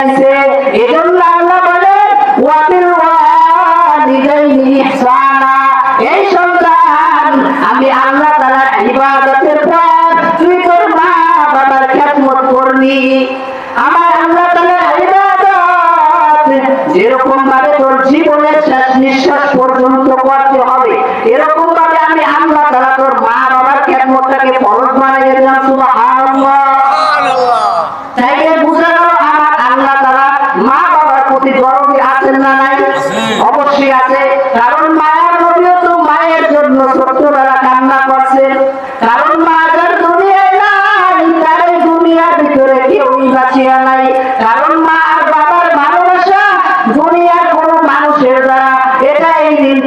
এজন্য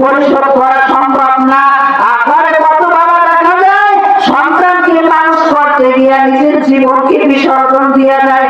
পরিশোধ করা সম্ভব না। আকারে কত বাবা দেখা যায়? সন্তানকে মানুষ করতে নিজের জীবনকে বিসর্জন দিয়া যায়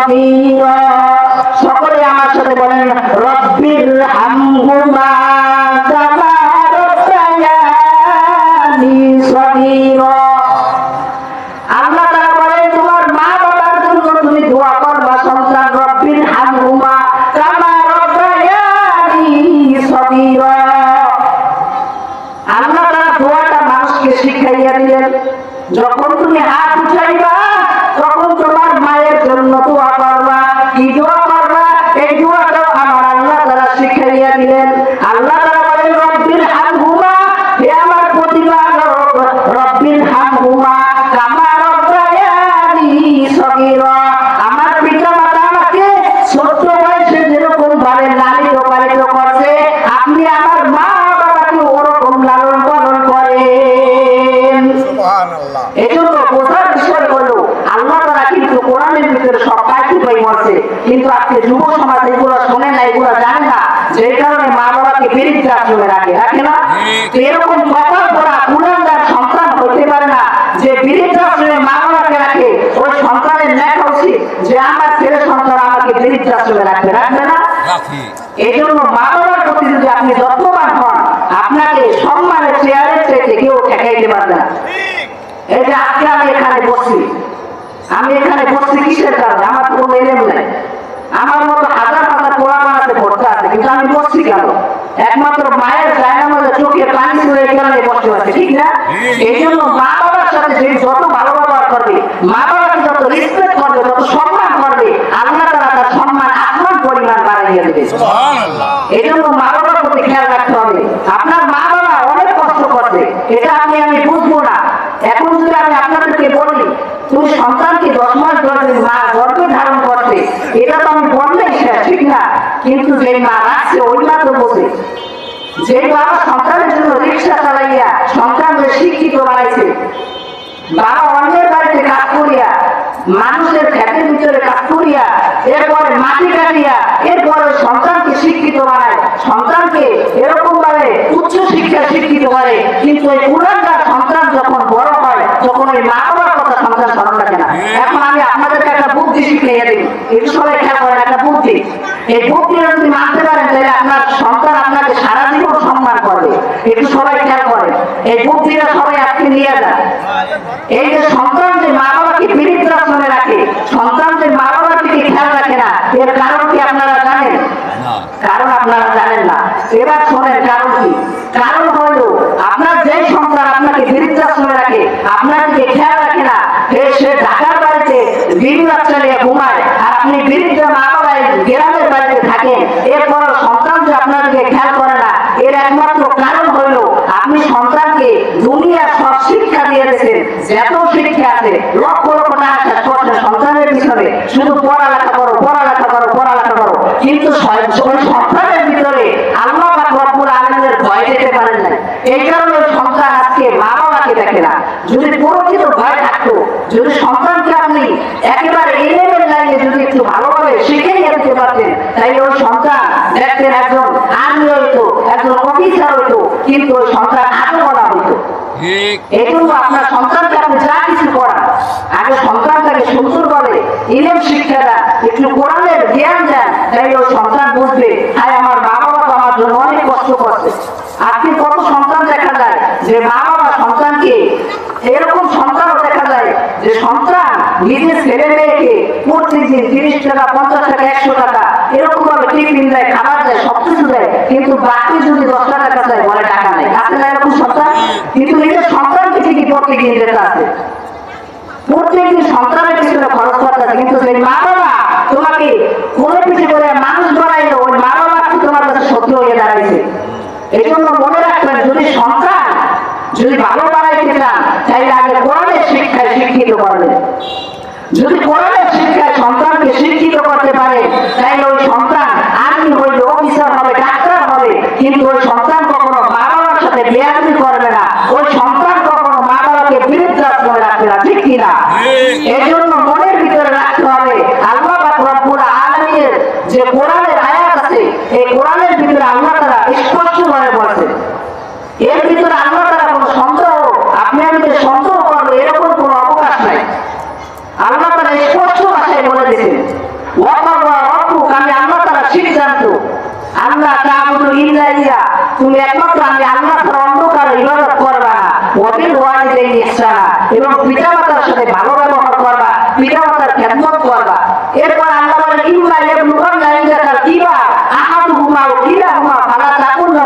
সগীরা সকলে আমার সাথে বলেন রব্বিল হামহুমা কামা রব্বায়ানি সগীরা। আল্লাহ তাআলা বলেন, তোমার মা বাবার জন্য তুমি যখন তুমি হাত সগীরা আমার পিতা মাতা আমাকে ছোট্ট বয়সে যেরকম ভাবে লালিত পালিত করছে আপনি আমার মা বাবাকে ওরকম লালন পালন করেন। এজন্য বোঝার বিষয় হলো আল্লাহ তারা কিন্তু কোরআনের ভিতরে সব পাইতে পাই মরছে কিন্তু আজকে যুব সমাজ এগুলো শোনে না এগুলো জানে না যেই কারণে মা বাবাকে বিরুদ্ধে আসলে রাখে রাখে না। এরকম কথা করা কুলাঙ্গার সন্তান হতে পারে না যে বিরুদ্ধে আসলে মা বাবাকে রাখে ওই সন্তানের লেখা উচিত যে আমার ছেলে সন্তান আমাকে বিরুদ্ধে রাখবে রাখবে না। এই জন্য মা বাবার প্রতি যদি আপনি যত্নবান হন আপনাকে সম্মানের চেয়ারের চাইতে কেউ ঠেকাইতে পারবে না। এই যে আজকে আমি এখানে বসছি আমি এখানে বসছি কিসের কারণে? আমার কোনো এলেম নাই। আমার মতো হাজার হাজার পোড়া বানাতে ভর্তা আছে কিন্তু আমি বসছি কেন? একমাত্র মায়ের জায়গা মধ্যে চোখে পানি এই কারণে বসে আছে ঠিক না? এই জন্য মা বাবার সাথে যে যত ভালো ব্যবহার করবে মা যত রেসপেক্ট করবে যত সম্মান করবে আল্লাহ তারা তার সম্মান আসমান পরিমাণ বাড়িয়ে দেবে। এই জন্য মা বাবার প্রতি খেয়াল রাখতে হবে। আপনার মা বাবা অনেক কষ্ট করবে। এটা আমি আমি বুঝব না। এখন যদি আমি আপনাদেরকে বলি তুমি সন্তানকে দশ মাস ধরে মা গর্ভে ধারণ করছে এটা তো আমি বললেই শেষ ঠিক না। কিন্তু যে মা রাখছে ওই মা তো বোঝে যে বাবা সন্তানের জন্য রিক্সা চালাইয়া সন্তানদের শিক্ষিত বানাইছে বাবা অন্যের বাড়িতে কাজ করিয়া মানুষের ভিতরে এরপরে মাটি কাটিয়া, এরপরে সন্তানকে শিক্ষিত সন্তানকে এরকম ভাবে উচ্চ শিক্ষা শিক্ষিত কিন্তু এই পুরানকার সন্তান যখন বড় হয় মা বাবার কথা সন্তান স্মরণ রাখে না। এখন আমি আপনাদেরকে একটা বুদ্ধি শিখিয়ে দিই। একটু সবাই খেয়াল করেন একটা বুদ্ধি। এই বুদ্ধিটা যদি মানতে পারেন, তাহলে আপনার সন্তান আপনাকে সারা জীবন সম্মান করবে। একটু সবাই খেয়াল এই বুদ্ধিটা সবাই আজকে নিয়ে যান এই যে সন্তান যে মা বাবাকে বৃদ্ধাশ্রমে রাখে সন্তান যে মা বাবার দিকে খেয়াল রাখে না এর কারণ কি আপনারা জানেন না কারণ আপনারা জানেন না এবার কারণ কি? কারণ হলো আপনার যে সন্তান আপনাকে রাখে আপনার দিকে খেয়াল রাখে না সে ঢাকার বাড়িতে ঘুমায়, আর আপনি বিড়িতে মা বাবা এই গ্রামের বাড়িতে থাকেন, এরপর সন্তান যে খেয়াল করে না, এর একমাত্র কারণ আপনি সন্তানকে দুনিয়ার সব শিক্ষা দিয়ে দিয়েছেন, যত শিক্ষা আছে, লক্ষ লক্ষ টাকা খরচ সন্তানের পিছনে, শুধু পড়ালেখা করো পড়ালেখা করো পড়ালেখা করো, কিন্তু সন্তানের ভিতরে আল্লাহ পাক রব্বুল আলামিনের ভয় দিতে পারেন না এই কারণে সন্তান আজকে মা বাবাকে দেখে না। যদি প্রকৃত ভয় থাকতো যদি সন্তানকে আপনি একেবারে এলেমের লাইনে যদি একটু ভালোভাবে শিখে নিয়ে যেতে পারতেন তাই ওই সন্তান দেখতেন একজন আর্মি হইতো একজন অফিসার হইতো কিন্তু ওই সন্তান আগে বলা হইতো। এই জন্য আপনার সন্তানকে আপনি যা কিছু করান আগে সন্তানটাকে সুন্দর করে ইলেম শিক্ষা দেন একটু কোরআনের জ্ঞান দেন তাই ওই সন্তান বুঝবে তাই আমার মা বাবা তো আমার জন্য অনেক কষ্ট করছে আপনি কত সন্তান দেখা যায় যে সন্তান দেয় সন্তানের পিছনে খরচ করতে কিন্তু মা বাবা তোমাকে কোলে পিছিয়ে করে মানুষ বানাইলো ওই মা বাবা কি তোমার কাছে সত্যি হয়ে দাঁড়াইছে এই জন্য মনে রাখবেন যদি সন্তান যদি ভালো বানাইতে চান তাহলে আগে কোরআনের শিক্ষায় শিক্ষিত করবেন যদি কোরআনের শিক্ষায় সন্তানকে শিক্ষিত করতে পারে তাহলে ওই সন্তান আর্মি হইলে অফিসার হবে ডাক্তার হবে। কিন্তু ওই সন্তান কখনো মা বাবার সাথে করবে না। ওই সন্তান কখনো মা বাবাকে বৃদ্ধাশ্রমে রাখবে না ঠিক কিনা? এই জন্য মনের ভিতরে রাখতে হবে আল্লাহ পাক রব্বুল আলামিনের যে কোরআনের আয়াত আছে এই কোরআনের ভিতরে আল্লাহ তাআলা স্পষ্টভাবে বলেছে এর ভিতরে আল্লাহ তাআলা কোনো সন্দেহ আপনি আমি যে সন্দেহ করব এরকম কোনো অবকাশ নাই আল্লাহ তারা স্পষ্ট ভাষায় বলে দিয়েছেন ওয়াকাল্লাহ রব্বুক আমি আল্লাহ তারা সিদ্ধান্ত আল্লাহ তাআবুদু ইল্লা ইয়া তুমি একমাত্র আমি আল্লাহ ছাড়া অন্য কারও ইবাদত করবা না। ওয়াবিল ওয়ালিদাইনি ইহসানা এবং পিতামাতার সাথে ভালো ব্যবহার করবা, পিতামাতার খেদমত করবা। এরপর আল্লাহ বলেন ইম্মা ইয়াবলুগান্না ইনদাকাল কিবার আহাদুহুমা আও কিলাহুমা, ফালা লাহুমা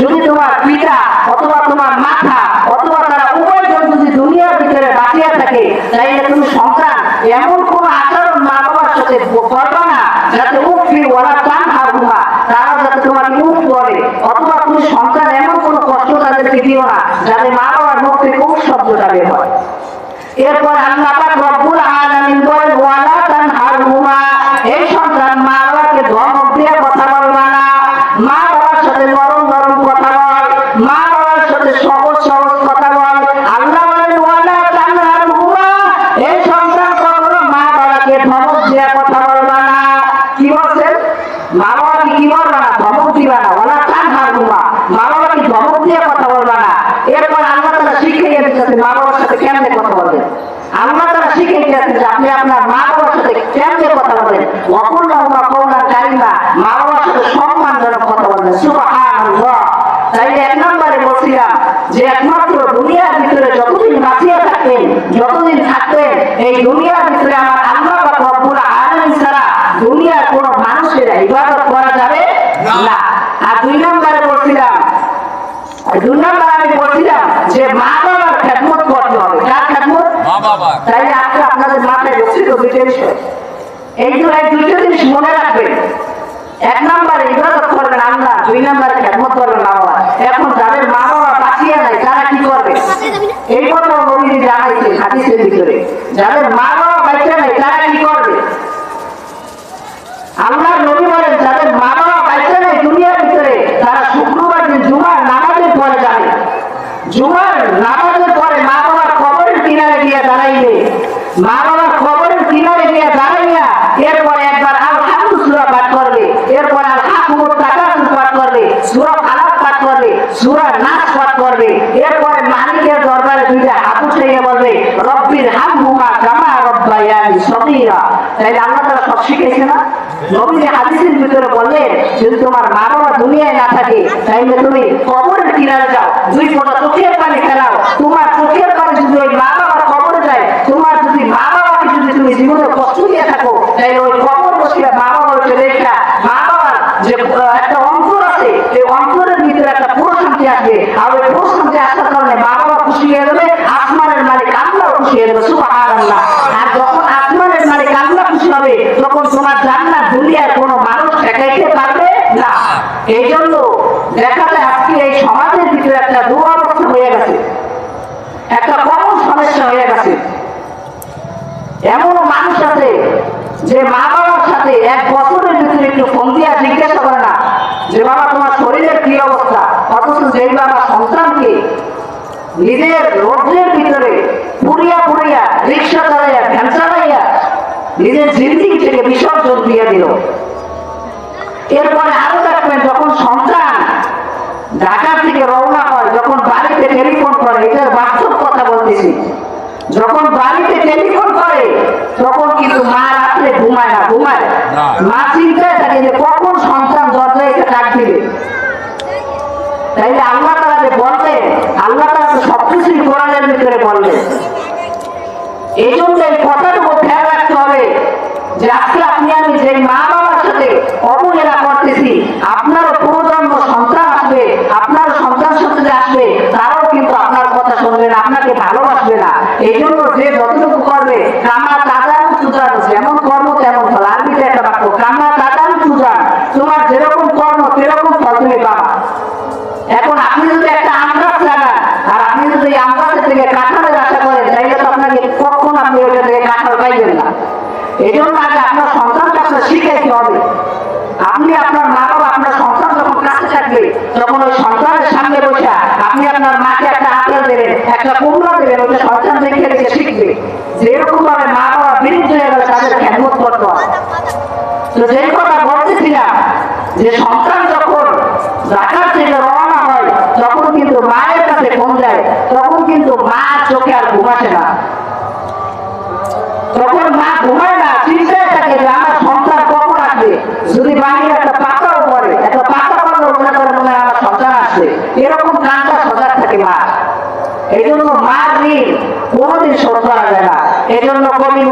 যদি তোমার পিতা অথবা তোমার মাথা অথবা তারা উভয়জন যদি দুনিয়ার ভিতরে বাঁচিয়া থাকে, তাইলে তুমি সন্তান। এমন কোন আচরণ মা বাবার সাথে করবা না, যাতে উফি ওরা টান হারুমা তারা যাতে তোমাকে উফ করে অথবা তুমি সন্তান এমন কোন কষ্ট তাদেরকে দিও না। যাতে মা বাবার মুখ থেকে সাথে কেমনে কথা বলবেন ওয়াকুল্লাহুমা কওলান কারিমা মা বাবার সাথে সম্মানজনক কথা বলবেন সুবহানাল্লাহ। তাই এক নম্বরে বলছিলাম যে একমাত্র দুনিয়ার ভিতরে যতদিন বাঁচিয়ে থাকবেন যতদিন থাকবেন এই দুনিয়ার ভিতরে আমার আল্লাহ পাক রব্বুল আলামিন ছাড়া দুনিয়ার কোনো মানুষের ইবাদত করা যাবে না। আর দুই নম্বরে বলছিলাম দুই নম্বর আমি বলছিলাম যে মা বাবার খেদমত করতে হবে। কার খেদমত? তাই আজকে আপনাদের মাথায় বসছিল দুইটা বিষয় এই জন্য দুইটা জিনিস মনে রাখবেন। এক নম্বরে ইবাদত করবেন আল্লাহ দুই নম্বরে খেদমত করবেন মা বাবা এখন যাদের মা বাবা বাঁচিয়ে নাই তারা কি করবে এই কথা নবীজি জানাইছে হাদিসের ভিতরে যাদের মা বাবা বাঁচিয়ে নাই তারা কি করবে আল্লাহ নবী বলেন যাদের মা বাবা বাঁচে নাই দুনিয়ার ভিতরে তারা শুক্রবার দিন জুমার নামাজের পরে যাবে জুমার নামাজের পরে মা বাবার কবরের কিনারে গিয়ে দাঁড়াইবে মা বাবার কবরের কিনারে গিয়ে দাঁড়াইয়া এরপরে একবার আল হামদু সূরা পাঠ করবে এরপর আল হাকুমুত তাকাসুর পাঠ করবে সূরা ফালাক পাঠ করবে সূরা নাস পাঠ করবে এরপরে মালিকের দরবারে দুইটা হাত উঠিয়ে বলবে রব্বির যে একটা অন্তর আছে এই অন্তরের ভিতরে একটা প্রশান্তি আসবে। আর ওই প্রশান্তি আসার কারণে মা বাবা খুশি হয়ে যাবে আসমানের মালিক আল্লাহ খুশি হয়ে যাবে সুবহানাল্লাহ তখন তোমার জান্নাত দুনিয়ার কোনো মানুষ ঠেকাইতে পারবে না এই জন্য দেখা যায় আজকে এই সমাজের ভিতরে একটা দুরবস্থা হয়ে গেছে। একটা কমন সমস্যা হয়ে গেছে। এমনও মানুষ আছে যে মা বাবার সাথে এক বছরের ভিতরে একটু ফোন দিয়া জিজ্ঞাসা করে না যে, বাবা, তোমার শরীরের কি অবস্থা? অথচ যেই বাবা সন্তানকে নিজের রোদ্রের ভিতরে পুড়িয়া পুড়িয়া রিক্সা চালাইয়া, ভ্যান চালাইয়া নিজের জিন্দিগি থেকে বিসর্জন দিয়ে দিল। এরপরে আরও দেখবেন যখন সন্তান ঢাকা থেকে রওনা হয় যখন বাড়িতে টেলিফোন করে এটার বাস্তব কথা বলতেছি। যখন বাড়িতে টেলিফোন করে তখন কিন্তু মা রাত্রে ঘুমায় না ঘুমায়। মা চিন্তায় থাকে যে কখন সন্তান দরজায় এসে ডাক দিবে। তাইলে আল্লাহ তারা যে বললেন আল্লাহ তারা সবকিছুই কোরআনের ভিতরে বললেন। এই জন্য এই কথাটুকু খেয়াল রাখতে হবে যে আজকে আপনি আমি যে মা অবহেলা করতেছি। আপনারও প্রজন্ম সন্তান আসবে, আপনার সন্তান সাথে আসবে, তারাও কিন্তু আপনার কথা শুনবে না, আপনাকে ভালোবাসবে না। এই জন্য যে যতটুকু করবে, কামা দাদান সুজান যেমন কর্ম তেমন ফল। আরবিতে একটা বাক্য, কামা দাদান সুজান তোমার যেরকম কর্ম, সেরকম ফল তুমি পাবা। এখন আপনি যদি একটা আম লাগান, আর আপনি যদি আম গাছের থেকে কাঁঠালের আশা করেন, তাইলে তো আপনাকে কখন আপনি ওইটা থেকে কাঁঠাল পাইবেন না। এই জন্য আগে আপনার সন্তানকে আপনার শিখাইতে হবে আপনি আপনার মা বাবা আপনার সন্তান যখন কাছে থাকবে তখন ওই সন্তানের সামনে বসে আপনি আপনার মাকে একটা আপেল দেবেন, একটা কুমড়া দেবেন ওই সন্তান দেখে দেখে শিখবে। যেরকম ভাবে মা বাবা বিরুদ্ধ হয়ে গেলে, তাদের খেদমত করতে তো যে কথা বলতেছিলাম, যে সন্তান যখন ঢাকার থেকে রওনা হয়, তখন কিন্তু মায়ের কাছে ফোন যায় তখন কিন্তু মা চোখে আর ঘুমাসে না। তখন মা ঘুমায় না, চিন্তায় থাকে যে আমার সন্তান কখন আসবে? যদি বাড়ির একটা পাতাও পড়ে, একটা পাতা পড়লে মনে করে মনে আমার সন্তান আসবে। এরকম কানটা সজাগ থাকে মা এই জন্য মার ঋণ কোনোদিন শোধ করা যায় না। এই জন্য কবি